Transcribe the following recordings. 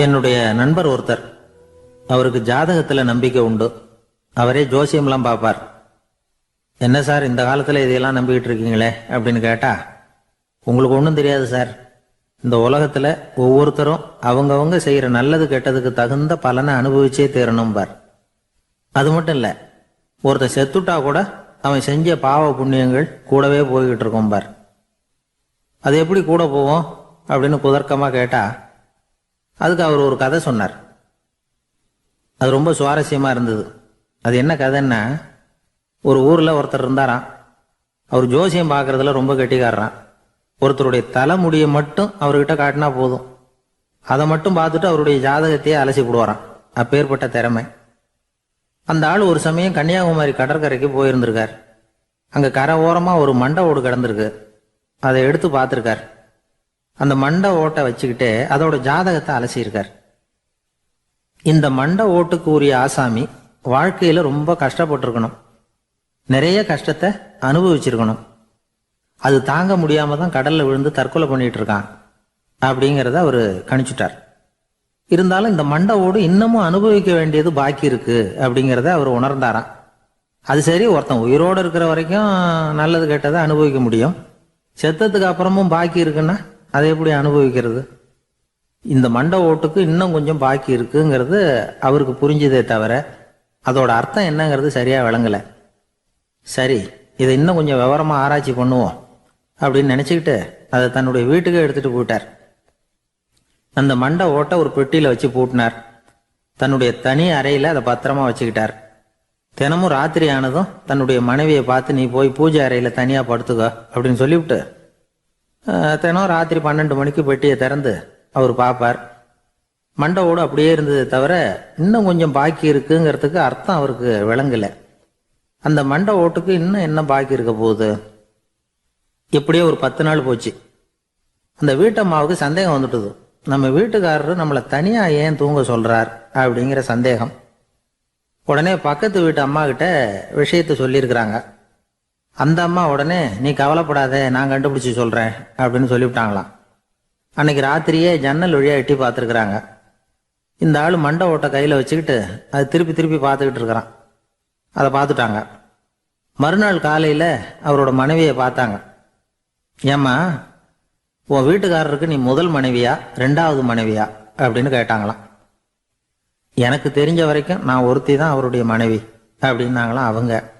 என்னுடைய நண்பர் ஒருத்தர். அவருக்கு ஜாதகத்துல நம்பிக்கை உண்டு. அவரே ஜோசியம்லாம் பார்ப்பார். என்ன சார் இந்த காலத்துல இதையெல்லாம் நம்பிக்கிட்டு இருக்கீங்களே? அப்படின்னு கேட்டா உங்களுக்கு ஒன்றும் தெரியாது சார். இந்த உலகத்துல ஒவ்வொருத்தரும் அவங்கவங்க செய்யற நல்லது கெட்டதுக்கு தகுந்த பலனை அனுபவிச்சே தீரணும் பார் அது மட்டும் இல்ல ஒருத்தன் செத்துட்டா கூட அவன் செஞ்ச பாவ புண்ணியங்கள் கூடவே போய்கிட்டு இருக்கும் பார் அது எப்படி கூட போவோம்? அப்படின்னு குதர்க்கமா கேட்டா அதுக்கு அவர் ஒரு கதை சொன்னார். அது ரொம்ப சுவாரஸ்யமா இருந்தது. அது என்ன கதைன்னா ஒரு ஊர்ல ஒருத்தர் இருந்தாராம். அவர் ஜோசியம் பார்க்கறதுல ரொம்ப கெட்டிக்காரரான் ஒருத்தருடைய தலைமுடியை மட்டும் அவர்கிட்ட காட்டினா போதும். அதை மட்டும் பார்த்துட்டு அவருடைய ஜாதகத்தையே அலசி போடுவாரான் அப்பேற்பட்ட திறமை. அந்த ஆள் ஒரு சமயம் கன்னியாகுமரி கடற்கரைக்கு போயிருந்திருக்கார். அங்கே கரை ஓரமாக ஒரு மண்டை ஓடு கிடந்திருக்கு. அதை எடுத்து பார்த்துருக்கார். அந்த மண்டை ஓட்டை வச்சுக்கிட்டே அதோட ஜாதகத்தை அலசியிருக்கார். இந்த மண்டை ஓட்டுக்கு உரிய ஆசாமி வாழ்க்கையில ரொம்ப கஷ்டப்பட்டிருக்கணும். நிறைய கஷ்டத்தை அனுபவிச்சிருக்கணும். அது தாங்க முடியாம தான் கடல்ல விழுந்து தற்கொலை பண்ணிட்டு இருக்கான் அப்படிங்கிறத அவர் கணிச்சுட்டார். இருந்தாலும் இந்த மண்டை ஓடு இன்னமும் அனுபவிக்க வேண்டியது பாக்கி இருக்கு அப்படிங்கிறத அவர் உணர்ந்தாராம். அது சரி ஒருத்தன் உயிரோடு இருக்கிற வரைக்கும் நல்லது கெட்டதை அனுபவிக்க முடியும். செத்ததுக்கு அப்புறமும் பாக்கி இருக்குன்னா அதை எப்படி அனுபவிக்கிறது? இந்த மண்டை ஓட்டுக்கு இன்னும் கொஞ்சம் பாக்கி இருக்குங்கிறது அவருக்கு புரிஞ்சதே தவிர அதோட அர்த்தம் என்னங்கிறது சரியாக விளங்கலை. சரி இதை இன்னும் கொஞ்சம் விவரமாக ஆராய்ச்சி பண்ணுவோம் அப்படின்னு நினச்சிக்கிட்டு அதை தன்னுடைய வீட்டுக்கு எடுத்துகிட்டு போயிட்டார். அந்த மண்டை ஓட்டை ஒரு பெட்டியில் வச்சு பூட்டினார். தன்னுடைய தனி அறையில் அதை பத்திரமா வச்சுக்கிட்டார். தினமும் ராத்திரி ஆனதும் தன்னுடைய மனைவியை பார்த்து நீ போய் பூஜை அறையில் தனியாக படுத்துக்கோ அப்படின்னு சொல்லிவிட்டு தினம் ராத்திரி பன்னெண்டு மணிக்கு பெட்டியை திறந்து அவர் பார்ப்பார். மண்டவோடு அப்படியே இருந்ததே தவிர இன்னும் கொஞ்சம் பாக்கி இருக்குங்கிறதுக்கு அர்த்தம் அவருக்கு விளங்கலை. அந்த மண்டை ஓட்டுக்கு இன்னும் என்ன பாக்கி இருக்க போகுது? எப்படியோ ஒரு பத்து நாள் போச்சு. அந்த வீட்டம்மாவுக்கு சந்தேகம் வந்துட்டுது. நம்ம வீட்டுக்காரரு நம்மளை தனியாக ஏன் தூங்க சொல்கிறார் அப்படிங்கிற சந்தேகம். உடனே பக்கத்து வீட்டு அம்மா கிட்ட விஷயத்த சொல்லியிருக்கிறாங்க. அந்த அம்மா உடனே நீ கவலைப்படாத நான் கண்டுபிடிச்சு சொல்றேன் அப்படின்னு சொல்லிவிட்டாங்களாம். அன்னைக்கு ராத்திரியே ஜன்னல் வழியா எட்டி பார்த்துருக்குறாங்க. இந்த ஆள் மண்டை ஓட்டை கையில் வச்சுக்கிட்டு அது திருப்பி திருப்பி பார்த்துக்கிட்டு இருக்கிறான். அதை பார்த்துட்டாங்க. மறுநாள் காலையில் அவரோட மனைவியை பார்த்தாங்க. ஏம்மா உன் வீட்டுக்காரருக்கு நீ முதல் மனைவியா ரெண்டாவது மனைவியா? அப்படின்னு கேட்டாங்களாம். எனக்கு தெரிஞ்ச வரைக்கும் நான் ஒருத்தி தான் அவருடைய மனைவி அப்படின்னாங்களாம் அவங்க.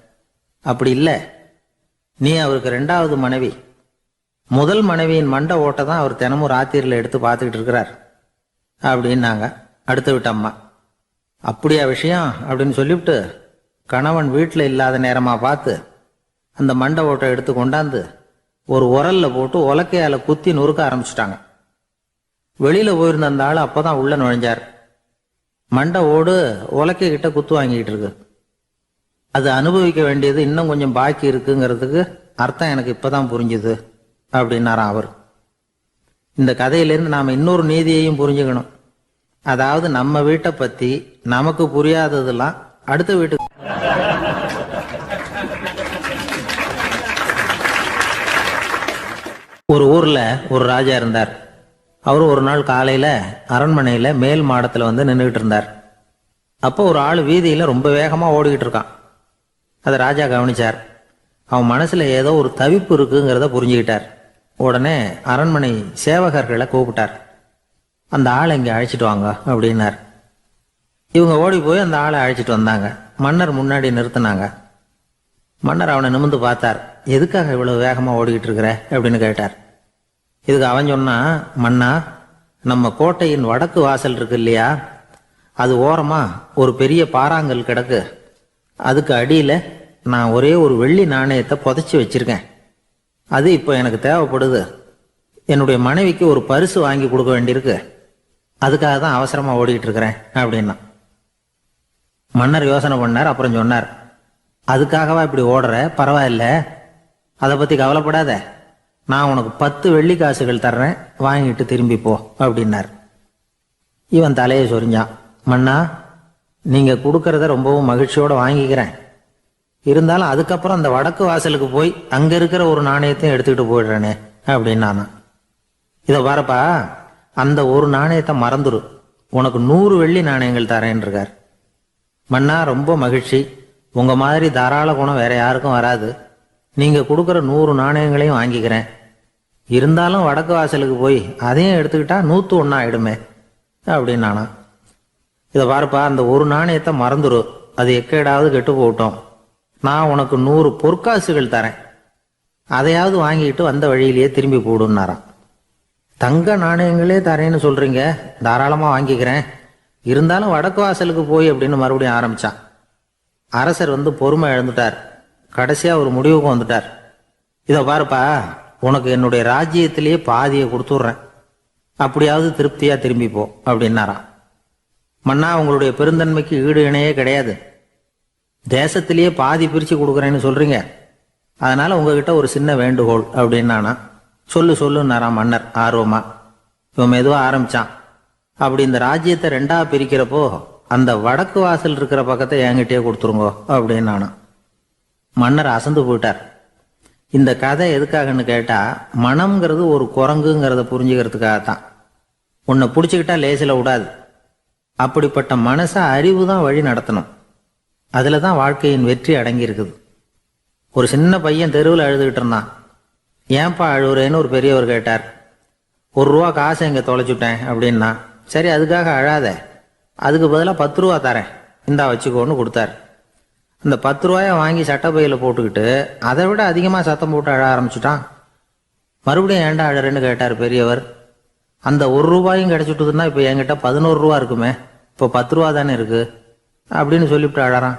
அப்படி இல்லை. நீ அவருக்கு ரெண்டாவது மனைவி. முதல் மனைவியின் மண்டை ஓட்டை தான் அவர் தினமும் ராத்திரியில் எடுத்து பார்த்துக்கிட்டு இருக்கிறார். அப்படின்னாங்க. அடுத்த விட்டம்மா அப்படியா விஷயம் அப்படின்னு சொல்லிவிட்டு கணவன் வீட்டில் இல்லாத நேரமாக பார்த்து அந்த மண்டை ஓட்டை எடுத்து கொண்டாந்து ஒரு உரல்ல போட்டு உலக்கையால் குத்தி நொறுக்க ஆரம்பிச்சிட்டாங்க. வெளியில் போயிருந்த அந்த ஆள் அப்பதான் உள்ளே நுழைஞ்சார். மண்டை ஓடு உலக்கைக்கிட்ட குத்து வாங்கிக்கிட்டு இருக்கு. அது அனுபவிக்க வேண்டியது இன்னும் கொஞ்சம் பாக்கி இருக்குங்கிறதுக்கு அர்த்தம் எனக்கு இப்பதான் புரிஞ்சுது அப்படின்னாராம் அவர். இந்த கதையிலேருந்து நாம் இன்னொரு நீதியையும் புரிஞ்சுக்கணும். அதாவது நம்ம வீட்டை பத்தி நமக்கு புரியாததெல்லாம் அடுத்த வீட்டுக்கு ஒரு ஊர்ல ஒரு ராஜா இருந்தார். அவர் ஒரு நாள் காலையில அரண்மனையில மேல் மாடத்துல வந்து நின்றுகிட்டு இருந்தார். அப்போ ஒரு ஆள் வீதியில ரொம்ப வேகமா ஓடிக்கிட்டு இருக்கான். அதை ராஜா கவனிச்சார். அவன் மனசுல ஏதோ ஒரு தவிப்பு இருக்குங்கிறத புரிஞ்சுக்கிட்டார். உடனே அரண்மனை சேவகர்களை கூப்பிட்டார். அந்த ஆளை இங்கே அழைச்சிட்டு வாங்க அப்படின்னார். இவங்க ஓடி போய் அந்த ஆளை அழைச்சிட்டு வந்தாங்க. மன்னர் முன்னாடி நிறுத்தினாங்க. மன்னர் அவனை நிமிர்ந்து பார்த்தார். எதுக்காக இவ்வளவு வேகமாக ஓடிக்கிட்டு இருக்கிற? அப்படின்னு கேட்டார். இதுக்கு அவன் சொன்னா மன்னா நம்ம கோட்டையின் வடக்கு வாசல் இருக்கு இல்லையா? அது ஓரமா ஒரு பெரிய பாறாங்கல் கிடக்கு. அதுக்கு அடியில் நான் ஒரே ஒரு வெள்ளி நாணயத்தை புதைச்சி வச்சிருக்கேன். அது இப்போ எனக்கு தேவைப்படுது. என்னுடைய மனைவிக்கு ஒரு பரிசு வாங்கி கொடுக்க வேண்டியிருக்கு. அதுக்காக தான் அவசரமாக ஓடிக்கிட்டு இருக்கிறேன் அப்படின்னா. மன்னர் யோசனை பண்ணார் அப்புறம் சொன்னார் அதுக்காகவா இப்படி ஓடுற? பரவாயில்ல. அதை பற்றி கவலைப்படாத. நான் உனக்கு பத்து வெள்ளி காசுகள் தர்றேன். வாங்கிட்டு திரும்பி போ. அப்படின்னார். இவன் தலையை சொரிஞ்சான். மன்னா நீங்கள் கொடுக்கறத ரொம்பவும் மகிழ்ச்சியோடு வாங்கிக்கிறேன். இருந்தாலும் அதுக்கப்புறம் அந்த வடக்கு வாசலுக்கு போய் அங்கே இருக்கிற ஒரு நாணயத்தையும் எடுத்துக்கிட்டு போயிடுறேனே அப்படின்னு நானா. இதை பாருப்பா அந்த ஒரு நாணயத்தை மறந்துடு உனக்கு நூறு வெள்ளி நாணயங்கள் தரேன் இருக்கார் மன்னா ரொம்ப மகிழ்ச்சி. உங்கள் மாதிரி தாராள குணம் வேற யாருக்கும் வராது. நீங்கள் கொடுக்குற நூறு நாணயங்களையும் வாங்கிக்கிறேன். இருந்தாலும் வடக்கு வாசலுக்கு போய் அதையும் எடுத்துக்கிட்டா நூற்று ஒன்றா ஆயிடுமே அப்படின்னு நானா. இதை பாருப்பா அந்த ஒரு நாணயத்தை மறந்துடு அது எக்கேடாவது கெட்டு போகட்டும். நான் உனக்கு நூறு பொற்காசுகள் தரேன். அதையாவது வாங்கிட்டு வந்த வழியிலேயே திரும்பி போடுன்னாராம். தங்க நாணயங்களே தரேன்னு சொல்றீங்க. தாராளமாக வாங்கிக்கிறேன். இருந்தாலும் வடக்கு வாசலுக்கு போய் அப்படின்னு மறுபடியும் ஆரம்பிச்சான். அரசர் வந்து பொறுமை இழந்துட்டார். கடைசியாக ஒரு முடிவுக்கு வந்துட்டார். இதை பாருப்பா உனக்கு என்னுடைய ராஜ்யத்திலேயே பாதியை கொடுத்துட்றேன். அப்படியாவது திருப்தியாக திரும்பிப்போம் அப்படின்னாரான் மன்னா உங்களுடைய பெருந்தன்மைக்கு ஈடு இணையே கிடையாது. தேசத்திலேயே பாதி பிரித்து கொடுக்குறேன்னு சொல்கிறீங்க அதனால் உங்ககிட்ட ஒரு சின்ன வேண்டுகோள் அப்படின்னானா சொல்லு சொல்லுன்னாராம் மன்னர் ஆர்வமா. இவன் மெதுவாக ஆரம்பிச்சான். அப்படி இந்த ராஜ்யத்தை ரெண்டாக பிரிக்கிறப்போ அந்த வடக்கு வாசல் இருக்கிற பக்கத்தை என்கிட்டயே கொடுத்துருங்கோ அப்படின்னானா. மன்னர் அசந்து போயிட்டார். இந்த கதை எதுக்காகன்னு கேட்டால் மனம்ங்கிறது ஒரு குரங்குங்கிறத புரிஞ்சுக்கிறதுக்காகத்தான். உன்னை பிடிச்சிக்கிட்டா லேசில் விடாது. அப்படிப்பட்ட மனசை அறிவு தான் வழி நடத்தணும். அதில் தான் வாழ்க்கையின் வெற்றி அடங்கி இருக்குது ஒரு சின்ன பையன் தெருவில் அழுதுகிட்டு இருந்தான். ஏன்பா அழுகுறேன்னு ஒரு பெரியவர் கேட்டார். ஒரு ரூபா காசை இங்கே தொலைச்சுட்டேன் அப்படின்னா சரி அதுக்காக அழாத. அதுக்கு பதிலாக பத்து ரூபா தரேன். இந்தா வச்சுக்கோன்னு கொடுத்தார். அந்த பத்து ரூபாயை வாங்கி சட்டப்பையில் போட்டுக்கிட்டு அதை விட அதிகமாக சத்தம் போட்டு அழ ஆரம்பிச்சுட்டான். மறுபடியும் ஏன்டா அழறேன்னு கேட்டார் பெரியவர். அந்த ஒரு ரூபாயும் கிடைச்சிட்டுதுன்னா இப்போ என்கிட்ட பதினோரு ரூபா இருக்குமே. இப்போ பத்து ரூபா தானே இருக்கு. அப்படின்னு சொல்லிவிட்டு அழறான்.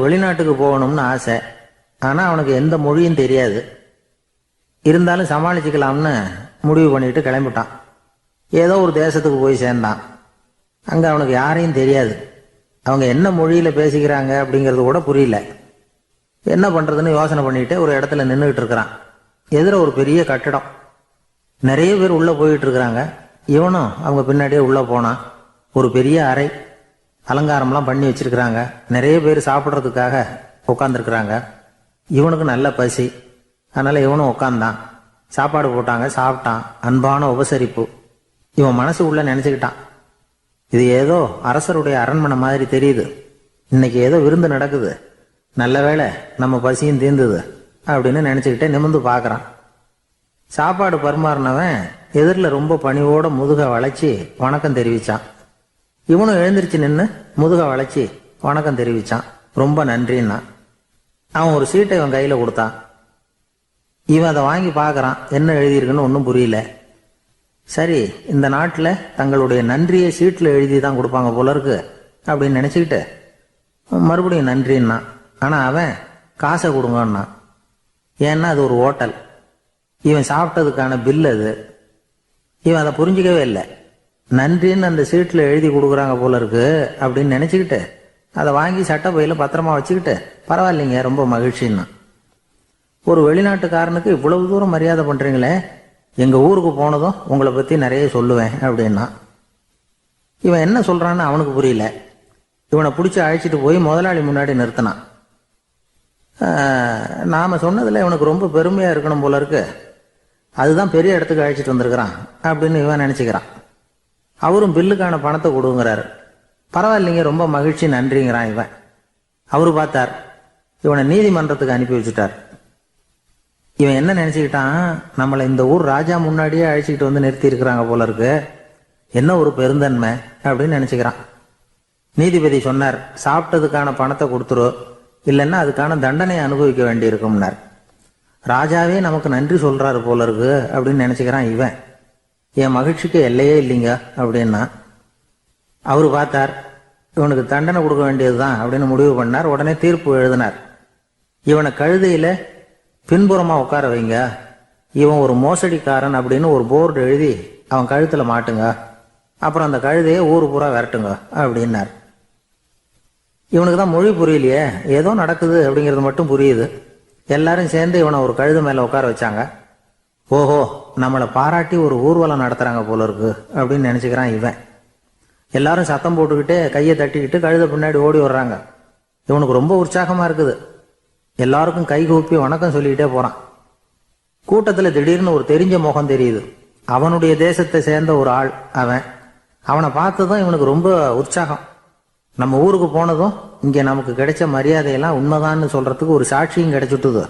வெளிநாட்டுக்கு போகணும்னு ஆசை. ஆனால் அவனுக்கு எந்த மொழியும் தெரியாது. இருந்தாலும் சமாளிச்சுக்கலாம்னு முடிவு பண்ணிட்டு கிளம்பிட்டான். ஏதோ ஒரு தேசத்துக்கு போய் சேர்ந்தான். அங்கே அவனுக்கு யாரையும் தெரியாது. அவங்க என்ன மொழியில் பேசிக்கிறாங்க அப்படிங்கிறது கூட புரியல. என்ன பண்ணுறதுன்னு யோசனை பண்ணிட்டு ஒரு இடத்துல நின்றுக்கிட்டு இருக்கிறான். எதிர ஒரு பெரிய கட்டிடம். நிறைய பேர் உள்ளே போயிட்டு இருக்கிறாங்க. இவனும் அவங்க பின்னாடியே உள்ளே போனான். ஒரு பெரிய அறை. அலங்காரம்லாம் பண்ணி வச்சிருக்கிறாங்க. நிறைய பேர் சாப்பிட்றதுக்காக உட்காந்துருக்குறாங்க இவனுக்கு நல்ல பசி. அதனால இவனும் உட்காந்தான் சாப்பாடு போட்டாங்க சாப்பிட்டான். அன்பான உபசரிப்பு. இவன் மனசு உள்ள நினைச்சுக்கிட்டான். இது ஏதோ அரசருடைய அரண்மனை மாதிரி தெரியுது. இன்னைக்கு ஏதோ விருந்து நடக்குது. நல்ல வேளை நம்ம பசியும் தீர்ந்துது அப்படின்னு நினைச்சுக்கிட்டே நிமிர்ந்து பார்க்குறான் சாப்பாடு பரிமாறினவன் எதிரில் ரொம்ப பணிவோட முதுக வளைச்சி வணக்கம் தெரிவிச்சான். இவனும் எழுந்திருச்சு நின்று முதுக வளைச்சி வணக்கம் தெரிவிச்சான். ரொம்ப நன்றின்னா. அவன் ஒரு சீட்டை இவன் கையில் கொடுத்தான். இவன் அதை வாங்கி பார்க்குறான். என்ன எழுதியிருக்குன்னு ஒன்றும் புரியல. சரி இந்த நாட்டில் தங்களுடைய நன்றியை சீட்டில் எழுதி தான் கொடுப்பாங்க போல இருக்கு அப்படின்னு நினச்சிக்கிட்டு மறுபடியும் நன்றின்னா ஆனால் அவன் காசை கொடுங்கன்னான். ஏன்னா அது ஒரு ஹோட்டல் இவன் சாப்பிட்டதுக்கான பில் அது. இவன் அதை புரிஞ்சிக்கவே இல்லை. நன்றின்னு அந்த சீட்டில் எழுதி கொடுக்குறாங்க போல இருக்கு அப்படின்னு நினச்சிக்கிட்டு அதை வாங்கி சட்டை பையில பத்திரமா வச்சுக்கிட்டு பரவாயில்லைங்க ரொம்ப மகிழ்ச்சின்னா. ஒரு வெளிநாட்டுக்காரனுக்கு இவ்வளவு தூரம் மரியாதை பண்றீங்களே எங்க ஊருக்கு போனதும் உங்களை பத்தி நிறைய சொல்லுவேன் அப்படின்னா. இவன் என்ன சொல்றான்னு அவனுக்கு புரியல. இவனை பிடிச்சி அழைச்சிட்டு போய் முதலாளி முன்னாடி நிறுத்தினான். நாம் நாம சொன்னதுல இவனுக்கு ரொம்ப பெருமையா இருக்கணும் போல இருக்கு. அதுதான் பெரிய இடத்துக்கு அழைச்சிட்டு வந்திருக்கிறான் அப்படின்னு இவன் நினைச்சுக்கிறான். அவரும் பில்லுக்கான பணத்தை கொடுங்கிறாரு. பரவாயில்லைங்க ரொம்ப மகிழ்ச்சி நன்றிங்கிறான் இவன். அவரு பார்த்தார் இவனை நீதிமன்றத்துக்கு அனுப்பி வச்சுட்டார். இவன் என்ன நினைச்சுக்கிட்டான்? நம்மளை இந்த ஊர் ராஜா முன்னாடியே அழைச்சிக்கிட்டு வந்து நிறுத்தி இருக்கிறாங்க போல இருக்கு. என்ன ஒரு பெருந்தன்மை அப்படின்னு நினைச்சுக்கிறான். நீதிபதி சொன்னார் சாப்பிட்டதுக்கான பணத்தை கொடுத்துரு. இல்லைன்னா அதுக்கான தண்டனை அனுபவிக்க வேண்டியிருக்கும்னார். ராஜாவே நமக்கு நன்றி சொல்றாரு போல இருக்கு அப்படின்னு நினைச்சுக்கிறான் இவன். என் மகிழ்ச்சிக்கு எல்லையே இல்லைங்க அப்படின்னா. அவரு பார்த்தார் இவனுக்கு தண்டனை கொடுக்க வேண்டியதுதான் அப்படின்னு முடிவு பண்ணார். உடனே தீர்ப்பு எழுதினார். இவனை கழுதையில பின்புறமா உட்கார வைங்க. இவன் ஒரு மோசடிக்காரன் அப்படின்னு ஒரு போர்டு எழுதி அவன் கழுத்துல மாட்டுங்க. அப்புறம் அந்த கழுதையை ஊரு பூரா விரட்டுங்க அப்படின்னார். இவனுக்கு தான் மொழி புரியலையே. ஏதோ நடக்குது அப்படிங்கிறது மட்டும் புரியுது. எல்லாரும் சேர்ந்து இவனை ஒரு கழுது மேல உட்கார வச்சாங்க. ஓஹோ நம்மளை பாராட்டி ஒரு ஊர்வலம் நடத்துறாங்க போல இருக்கு அப்படின்னு நினைச்சுக்கிறான் இவன். எல்லாரும் சத்தம் போட்டுக்கிட்டு கையை தட்டிக்கிட்டு கழுத பின்னாடி ஓடி வர்றாங்க. இவனுக்கு ரொம்ப உற்சாகமா இருக்குது. எல்லாருக்கும் கைகூப்பி வணக்கம் சொல்லிக்கிட்டே போறான். கூட்டத்துல திடீர்னு ஒரு தெரிஞ்ச முகம் தெரியுது. அவனுடைய தேசத்தை சேர்ந்த ஒரு ஆள் அவன். அவனை பார்த்ததும் இவனுக்கு ரொம்ப உற்சாகம். நம்ம ஊருக்கு போனதும் இங்க நமக்கு கிடைச்ச மரியாதையெல்லாம் உண்மைதான்னு சொல்றதுக்கு ஒரு சாட்சியும் கிடைச்சிட்டுது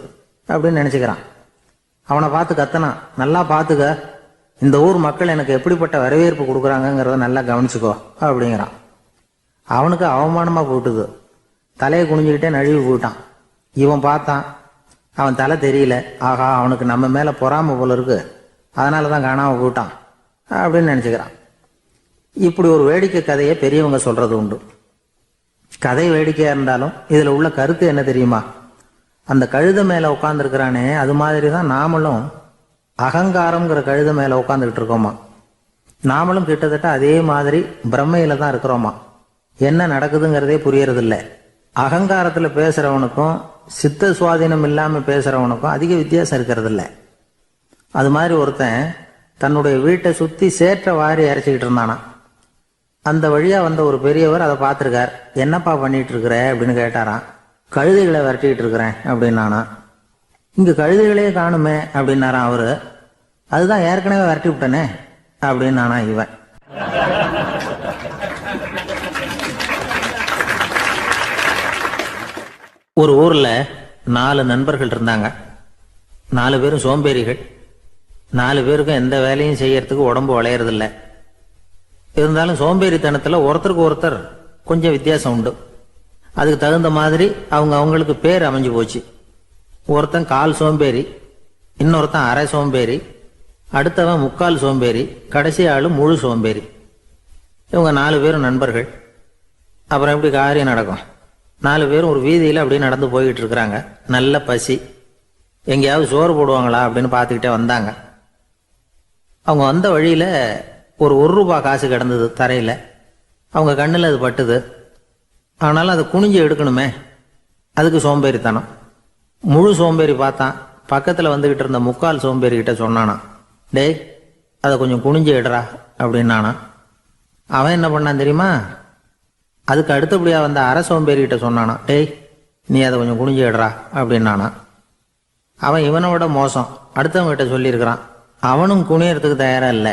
அப்படின்னு நினைச்சுக்கிறான். அவனை பார்த்து கத்தனான் நல்லா பார்த்துக்க. இந்த ஊர் மக்கள் எனக்கு எப்படிப்பட்ட வரவேற்பு கொடுக்குறாங்கங்கிறத நல்லா கவனிச்சுக்கோ அப்படிங்கிறான். அவனுக்கு அவமானமா போட்டுது. தலையை குனிஞ்சுக்கிட்டே நழுவி போயிட்டான். இவன் பார்த்தான். அவன் தலை தெரியல. ஆகா அவனுக்கு நம்ம மேலே பொறாம போல இருக்கு. அதனால தான் காணாமல் போட்டான் அப்படின்னு நினச்சிக்கிறான். இப்படி ஒரு வேடிக்கை கதையை பெரியவங்க சொல்கிறது உண்டு. கதை வேடிக்கையாக இருந்தாலும் இதில் உள்ள கருத்து என்ன தெரியுமா? அந்த கழுத மேலே உட்காந்துருக்கிறானே அது மாதிரி தான் நாமளும் அகங்காரம்ங்கிற கழுத மேலே உட்காந்துக்கிட்டு இருக்கோமா? நாமளும் கிட்டத்தட்ட அதே மாதிரி பிரம்மையில தான் இருக்கிறோமா? என்ன நடக்குதுங்கிறதே புரியறதில்ல. அகங்காரத்தில் பேசுகிறவனுக்கும் சித்த சுவாதீனம் இல்லாமல் பேசுகிறவனுக்கும் அதிக வித்தியாசம் இருக்கிறது இல்லை அது மாதிரி ஒருத்தன் தன்னுடைய வீட்டை சுற்றி சேற்ற வாரி இறைச்சிக்கிட்டு இருந்தானா. அந்த வழியாக வந்த ஒரு பெரியவர் அதை பார்த்துருக்கார். என்னப்பா பண்ணிட்டு இருக்கிற அப்படின்னு கேட்டாராம். கழுதைகளை விரட்டிக்கிட்டு இருக்கிறேன் அப்படின்னானா. இங்கே கழுதைகளே காணுமே அப்படின்னாராம் அவர். அதுதான் ஏற்கனவே விரட்டி விட்டனே அப்படின்னானா இவன். ஒரு ஊர்ல நாலு நண்பர்கள் இருந்தாங்க. நாலு பேரும் சோம்பேறிகள். நாலு பேருக்கும் எந்த வேலையும் செய்யறதுக்கு உடம்பு வளையறதில்ல. இருந்தாலும் சோம்பேறித்தனத்துல ஒருத்தருக்கு ஒருத்தர் கொஞ்சம் வித்தியாசம் உண்டு. அதுக்கு தகுந்த மாதிரி அவங்க அவங்களுக்கு பேர் அமைஞ்சு போச்சு. ஒருத்தன் கால் சோம்பேறி இன்னொருத்தன் அரை சோம்பேறி அடுத்தவன் முக்கால் சோம்பேறி கடைசி ஆள் முழு சோம்பேறி. இவங்க நாலு பேரும் நண்பர்கள். அப்புறம் எப்படி காரியம் நடக்கும்? நாலு பேரும் ஒரு வீதியில் அப்படியே நடந்து போய்கிட்டு இருக்கிறாங்க நல்ல பசி. எங்கேயாவது சோறு போடுவாங்களா அப்படின்னு பார்த்துக்கிட்டே வந்தாங்க. அவங்க வந்த வழியில் ஒரு ஒரு ரூபா காசு கிடந்தது தரையில். அவங்க கண்ணில் அது பட்டுது. ஆனாலும் அதை குனிஞ்சு எடுக்கணுமே. அதுக்கு சோம்பேறித்தனம். முழு சோம்பேறி பார்த்தான். பக்கத்தில் வந்துக்கிட்டு இருந்த முக்கால் சோம்பேறிக்கிட்ட சொன்னானா டேய் அதை கொஞ்சம் குனிஞ்சு எடுறா அப்படின்னானா அவன் என்ன பண்ணான் தெரியுமா? அதுக்கு அடுத்தபடியாக வந்த அரை சோம்பேறிகிட்ட சொன்னானா டேய் நீ அதை கொஞ்சம் குனிஞ்சிடுறா அப்படின்னானா. அவன் இவனோட மோசம். அடுத்தவங்கிட்ட சொல்லியிருக்கிறான் அவனும் குனியறதுக்கு தயாராக இல்லை.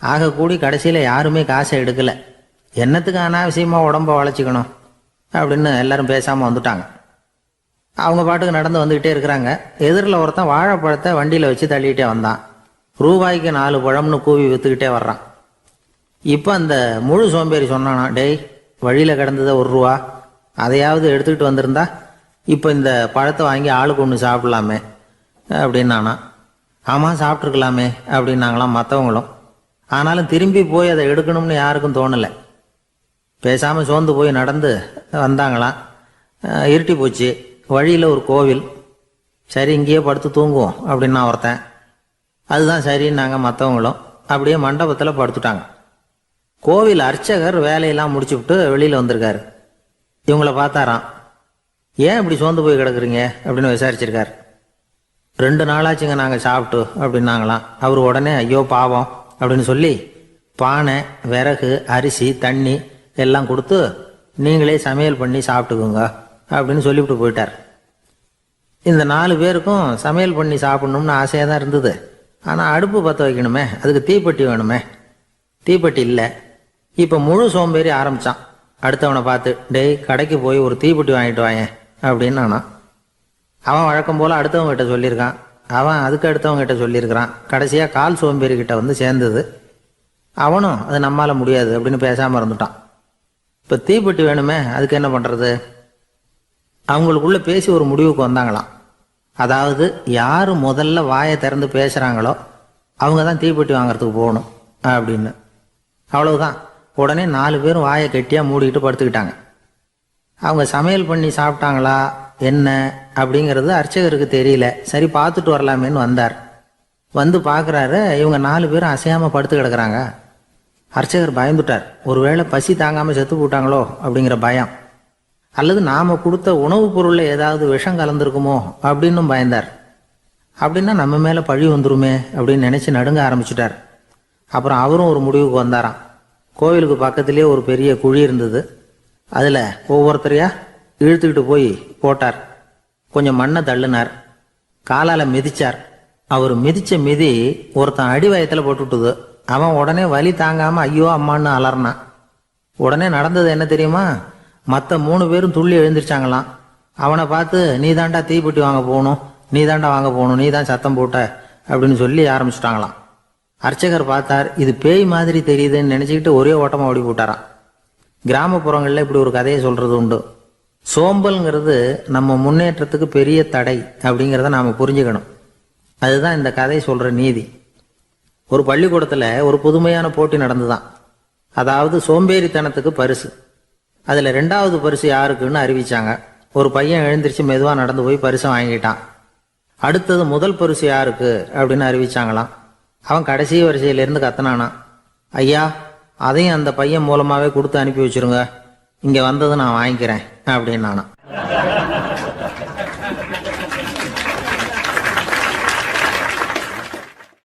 ஆக கூடி கடைசியில் யாருமே காசை எடுக்கலை. என்னத்துக்கு அனாவசியமாக உடம்ப வளைச்சிக்கணும் அப்படின்னு எல்லாரும் பேசாமல் வந்துட்டாங்க. அவங்க பாட்டுக்கு நடந்து வந்துக்கிட்டே இருக்கிறாங்க. எதிரில் ஒருத்தன் வாழைப்பழத்தை வண்டியில் வச்சு தள்ளிக்கிட்டே வந்தான். ரூபாய்க்கு நாலு பழம்னு கூவி விற்றுக்கிட்டே வர்றான். இப்போ அந்த முழு சோம்பேறி சொன்னானா டேய் வழியில் கிடந்ததை ஒரு ரூபா அதையாவது எடுத்துக்கிட்டு வந்திருந்தா இப்போ இந்த பழத்தை வாங்கி ஆளுக்கு ஒன்று சாப்பிடலாமே அப்படின்னானா. ஆமாம் சாப்பிட்ருக்கலாமே அப்படின்னாங்களாம் மற்றவங்களும் ஆனாலும் திரும்பி போய் அதை எடுக்கணும்னு யாருக்கும் தோணலை. பேசாமல் சோர்ந்து போய் நடந்து வந்தாங்களாம் இருட்டி போச்சு. வழியில் ஒரு கோவில். சரி இங்கேயே படுத்து தூங்குவோம் அப்படின்னா ஒருத்தன். அதுதான் சரின்னாங்க மற்றவங்களும் அப்படியே மண்டபத்தில் படுத்துட்டாங்க. கோவில் அர்ச்சகர் வேலையெல்லாம் முடிச்சு விட்டு வெளியில் வந்திருக்காரு. இவங்களை பார்த்தாராம். ஏன் இப்படி சோர்ந்து போய் கிடக்குறீங்க? அப்படின்னு விசாரிச்சிருக்கார். ரெண்டு நாளாச்சுங்க நாங்கள் சாப்பிட்டு அப்படின்னாங்களாம். அவர் உடனே ஐயோ பாவம் அப்படின்னு சொல்லி பானை விறகு அரிசி தண்ணி எல்லாம் கொடுத்து நீங்களே சமையல் பண்ணி சாப்பிட்டுக்குங்க அப்படின்னு சொல்லிவிட்டு போயிட்டார். இந்த நாலு பேருக்கும் சமையல் பண்ணி சாப்பிடணும்னு ஆசையாக தான் இருந்தது. ஆனால் அடுப்பு பற்ற வைக்கணுமே அதுக்கு தீப்பெட்டி வேணுமே. தீப்பெட்டி இல்லை. இப்போ முழு சோம்பேறி ஆரம்பித்தான் அடுத்தவனை பார்த்து டேய் கடைக்கு போய் ஒரு தீப்பெட்டி வாங்கிட்டு வாங்க அப்படின்னு அவன் வழக்கம் போல் அடுத்தவங்க கிட்ட சொல்லியிருக்கான். அவன் அதுக்கு அடுத்தவங்க கிட்ட சொல்லியிருக்கிறான். கடைசியாக கால் சோம்பேறி கிட்ட வந்து சேர்ந்தது. அவனும் அது நம்மால் முடியாது அப்படின்னு பேசாமல் இருந்துட்டான். இப்போ தீப்பெட்டி வேணுமே அதுக்கு என்ன பண்ணுறது அவங்களுக்குள்ளே பேசி ஒரு முடிவுக்கு வந்தாங்களாம். அதாவது யார் முதல்ல வாயை திறந்து பேசுகிறாங்களோ அவங்க தான் தீப்பெட்டி வாங்குறதுக்கு போகணும் அப்படின்னு. அவ்வளவுதான். உடனே நாலு பேரும் வாயை கெட்டியாக மூடிக்கிட்டு படுத்துக்கிட்டாங்க. அவங்க சமையல் பண்ணி சாப்பிட்டாங்களா என்ன அப்படிங்கிறது அர்ச்சகருக்கு தெரியல. சரி பார்த்துட்டு வரலாமேன்னு வந்தார். வந்து பார்க்குறாரு இவங்க நாலு பேரும் அசையாமல் படுத்து கிடக்குறாங்க. அர்ச்சகர் பயந்துட்டார். ஒருவேளை பசி தாங்காமல் செத்து போட்டாங்களோ அப்படிங்கிற பயம். அல்லது நாம் கொடுத்த உணவுப் பொருளில் ஏதாவது விஷம் கலந்துருக்குமோ அப்படின்னும் பயந்தார். அப்படின்னா நம்ம மேலே பழி வந்துருமே அப்படின்னு நினச்சி நடுங்க ஆரம்பிச்சிட்டார். அப்புறம் அவரும் ஒரு முடிவுக்கு வந்தாராம். கோவிலுக்கு பக்கத்திலே ஒரு பெரிய குழி இருந்தது. அதில் ஒவ்வொருத்தரையா இழுத்துக்கிட்டு போய் போட்டார். கொஞ்சம் மண்ணை தள்ளுனார். காலால் மிதிச்சார். அவர் மிதிச்ச மிதி ஒருத்தன் அடி வயத்தில் போட்டுவிட்டுது. அவன் உடனே வலி தாங்காமல் ஐயோ அம்மான்னு அலறினான் உடனே நடந்தது என்ன தெரியுமா? மற்ற மூணு பேரும் துள்ளி எழுந்திருச்சாங்களாம். அவனை பார்த்து நீ தாண்டா தீப்பெட்டி வாங்க போகணும். நீ தாண்டா வாங்க போகணும். நீ தான் சத்தம் போட்ட. அப்படின்னு சொல்லி ஆரம்பிச்சிட்டாங்களாம். அர்ச்சகர் பார்த்தார் இது பேய் மாதிரி தெரியுதுன்னு நினச்சிக்கிட்டு ஒரே ஓட்டமாக ஓடி போட்டாராம். கிராமப்புறங்களில் இப்படி ஒரு கதையை சொல்றது உண்டு. சோம்பல்ங்கிறது நம்ம முன்னேற்றத்துக்கு பெரிய தடை அப்படிங்கிறத நாம் புரிஞ்சுக்கணும். அதுதான் இந்த கதை சொல்ற நீதி. ஒரு பள்ளிக்கூடத்தில் ஒரு புதுமையான போட்டி நடந்துதான். அதாவது சோம்பேறித்தனத்துக்கு பரிசு. அதில் ரெண்டாவது பரிசு யாருக்குன்னு அறிவிச்சாங்க. ஒரு பையன் எழுந்திருச்சு மெதுவாக நடந்து போய் பரிசை வாங்கிட்டான். அடுத்தது முதல் பரிசு யாருக்கு அப்படின்னு அறிவிச்சாங்களாம். அவன் கடைசி வரிசையிலேருந்து கத்துனானான் ஐயா அதையும் அந்த பையன் மூலமாகவே கொடுத்து அனுப்பி வச்சிருங்க. இங்கே வந்தது நான் வாங்கிக்கிறேன் அப்படின்னு